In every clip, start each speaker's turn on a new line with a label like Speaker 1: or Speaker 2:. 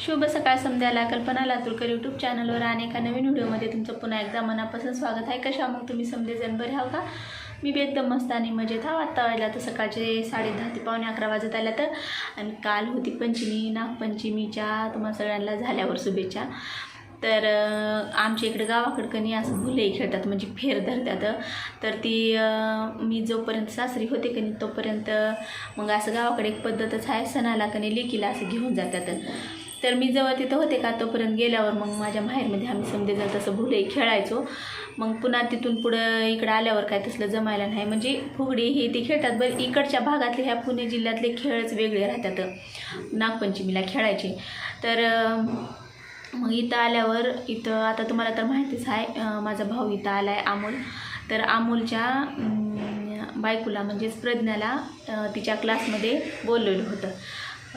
Speaker 1: शुभ सकाळ समजायला कल्पना लातूरकर यूट्यूब चॅनलवर आणि एका नवीन व्हिडिओमध्ये तुमचं पुन्हा एकदा मनापासून स्वागत आहे. कशा मग तुम्ही समजेजण बरे आहो का? मी बी एकदम मस्त आणि मजेत हा आत्ता व्हायला तर सकाळचे साडे दहा ते पावणे अकरा वाजत आल्या तर. आणि काल होती पंचमी नागपंचमीच्या तुम्हाला सगळ्यांना झाल्यावर शुभेच्छा. तर आमच्या इकडे गावाकडं कनी असं भुले खेळतात म्हणजे फेर धरतात. तर ती मी जोपर्यंत सासरी होते कनी तोपर्यंत मग असं गावाकडे एक पद्धतच आहे सणाला कनी लेकीला असं घेऊन जातात. तर मी जेव्हा तिथं होते का? तोपर्यंत गेल्यावर मग माझ्या माहेरमध्ये आम्ही समजे जर तसं भुले खेळायचो. मग पुन्हा तिथून पुढं इकडं आल्यावर काय तसलं जमायला नाही. म्हणजे फुगडी हे ते खेळतात बरं इकडच्या भागातले ह्या पुणे जिल्ह्यातले खेळच वेगळे राहतात. नागपंचमीला खेळायचे. तर मग इथं आल्यावर इथं आता तुम्हाला तर माहितीच आहे माझा भाऊ इथं आला आहे अमोल. तर अमोलच्या बायकोला म्हणजेच प्रज्ञाला तिच्या क्लासमध्ये बोललेलं होतं.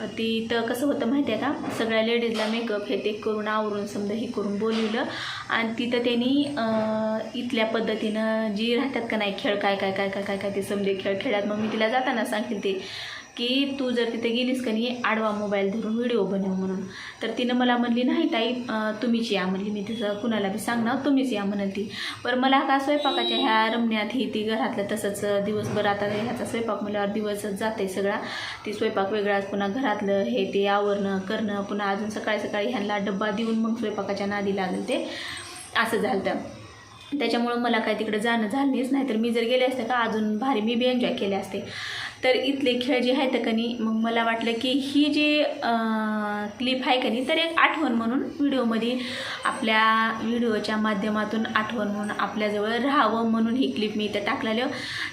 Speaker 1: ती कसं होतं माहिती आहे का? सगळ्या लेडीजला मेकअप हे ते करून आवरून समजा हे करून बोलवलं. आणि तिथं त्यांनी इथल्या पद्धतीनं जी राहतात का नाही खेळ काय काय काय काय काय काय ते समजे खेळ खेळात. मग मी तिला जाताना सांगतील ते. की तू जर तिथे गेलीस का नाही आडवा मोबाईल धरून व्हिडिओ बनव म्हणून. तर तिनं मला म्हणली नाही ताई तुम्हीच या. म्हणली मी तिचं कुणाला बी सांगणार तुम्हीच या म्हणल ती पण मला का स्वयंपाकाच्या ह्या रमण्यात ही ती घरातलं तसंच दिवसभर आता ह्याचा स्वयंपाक म्हणल्यावर दिवसच जाते सगळा. ती स्वयंपाक वेगळाच पुन्हा घरातलं हे ते आवरणं करणं पुन्हा अजून सकाळी सकाळी ह्यांना डब्बा देऊन मग स्वयंपाकाच्या नादी लागेल ते. असं झालं तर त्याच्यामुळं मला काय तिकडे जाणं झालीच नाही तर मी जर गेले असते का अजून भारी मी बी एन्जॉय केले असते. तर इथले खेळ जे आहेत का नाही मग मला वाटलं की ही जी क्लिप आहे का नाही तर एक आठवण म्हणून व्हिडिओमध्ये आपल्या व्हिडिओच्या माध्यमातून आठवण म्हणून आपल्याजवळ राहावं म्हणून ही क्लिप मी इथं टाकलेलं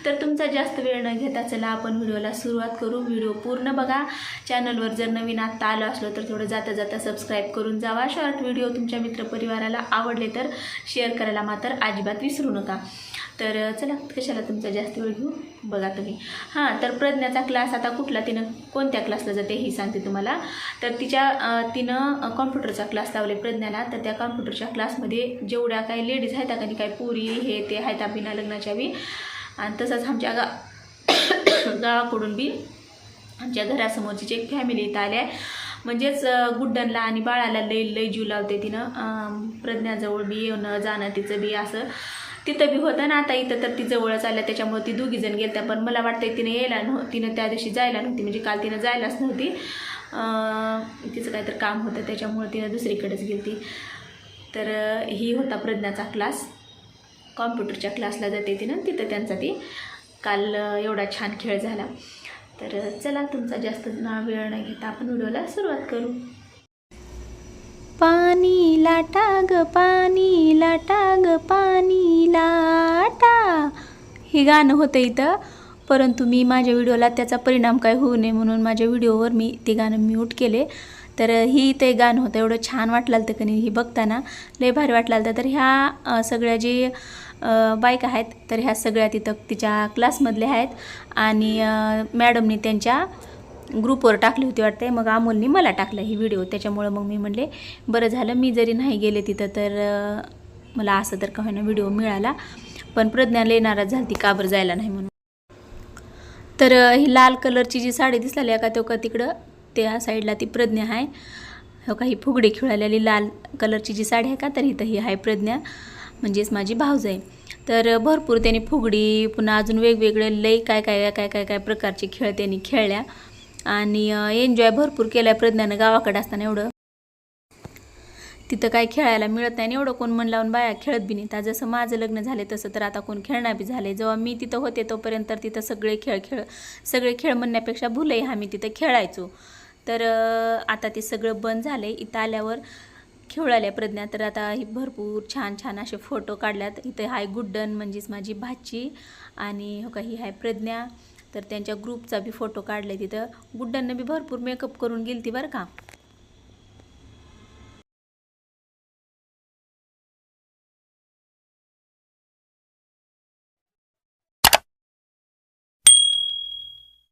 Speaker 1: तर तुमचा जास्त वेळ न घेता चला आपण व्हिडिओला सुरुवात करू. व्हिडिओ पूर्ण बघा. चॅनलवर जर नवीन आत्ता आलो असलो तर थोडं जाता जाता सबस्क्राईब करून जावा. शॉर्ट व्हिडिओ तुमच्या मित्रपरिवाराला आवडले तर शेअर करायला मात्र अजिबात विसरू नका. तर चला कशाला तुमचा जास्त वेळ घेऊ? बघा तुम्ही. हां तर प्रज्ञाचा क्लास आता कुठला? तिनं कोणत्या क्लासला जाते ही सांगते तुम्हाला. तर तिच्या तिनं कॉम्प्युटरचा क्लास लावले प्रज्ञाला. तर त्या कॉम्प्युटरच्या क्लासमध्ये जेवढ्या काही लेडीज आहेत का काही पुरी हे ते आहेत बिना लग्नाच्या बी आणि तसंच आमच्या गा गावाकडून बी आमच्या घरासमोरची जी एक फॅमिली इथं आली आहे. म्हणजेच गुड्डनला आणि बाळाला लई लई जीव लावते तिनं. प्रज्ञाजवळ बी येणं जाणं तिचं बी असं. तिथं बी होतं ना आता इथं तर ती जवळच आल्या त्याच्यामुळे ती दोघी जण गेल्या पण मला वाटतं तिने यायला नव्ह तिनं त्या दिवशी जायला नव्हती म्हणजे काल तिनं जायलाच नव्हती. तिचं काहीतरी काम होतं त्याच्यामुळे तिनं दुसरीकडेच गेली तर ही होता प्रज्ञाचा क्लास. कॉम्प्युटरच्या क्लासला जाते तिनं तिथं त्यांचा ती. काल एवढा छान खेळ झाला. तर चला तुमचा जास्त ना वेळ नाही घेता आपण व्हिडिओला सुरुवात करू. पाणी लाटा ग पाणी लाटा हे गाणं होतं इथं. परंतु मी माझ्या व्हिडिओला त्याचा परिणाम काय होऊ नये म्हणून माझ्या व्हिडिओवर मी ते गाणं म्यूट केले. तर ही ते गाणं होतं. एवढं छान वाटलं होतं कणी ही बघताना. लय भारी वाटलं होतं. तर ह्या सगळ्या जे अं, बायका आहेत तर ह्या सगळ्या तिथं तिच्या क्लासमधल्या आहेत. आणि मॅडमनी त्यांच्या ग्रुपवर टाकली होती वाटते मग अमोलनी मला टाकलं ही व्हिडिओ. त्याच्यामुळं मग मी म्हणले बरं झालं मी जरी नाही गेले तिथं तर मला असं तर का होईना व्हिडिओ मिळाला. पण प्रज्ञाला येणारच झाली ती का बरं जायला नाही म्हणून. तर ही लाल कलरची जी साडी दिसलेली आहे का तो का तिकडं त्या साईडला ती प्रज्ञा आहे. हो का ही फुगडी खिळालेली लाल कलरची जी साडी आहे का तर इथं ही आहे प्रज्ञा म्हणजेच माझी भाऊज आहे तर भरपूर त्यांनी फुगडी पुन्हा अजून वेगवेगळे लई काय काय काय काय काय प्रकारचे खेळ त्यांनी खेळल्या. आणि एन्जॉय भरपूर केला प्रज्ञानं गावाकडे असताना एवढं. तिथं काय खेळायला मिळत नाही आणि एवढं कोण मन लावून बाया खेळत बी नाही जसं माझं लग्न झाले तसं तर आता कोण खेळणार बी झाले जेव्हा मी तिथं होते तोपर्यंत तिथं सगळे खेळ खेळ सगळे खेळ म्हणण्यापेक्षा भुलही आम्ही तिथं खेळायचो. तर आता ते सगळं बंद झालं आहे इथं आल्यावर खेळाल्या प्रज्ञा तर आता ही भरपूर छान छान असे फोटो काढल्यात. इथं हाय गुड्डन म्हणजेच माझी भाची आणि हो का ही हाय प्रज्ञा. तर त्यांच्या ग्रुपचा बी फोटो काढले तिथं. गुड्डननं बी भरपूर मेकअप करून गेली ती बरं का.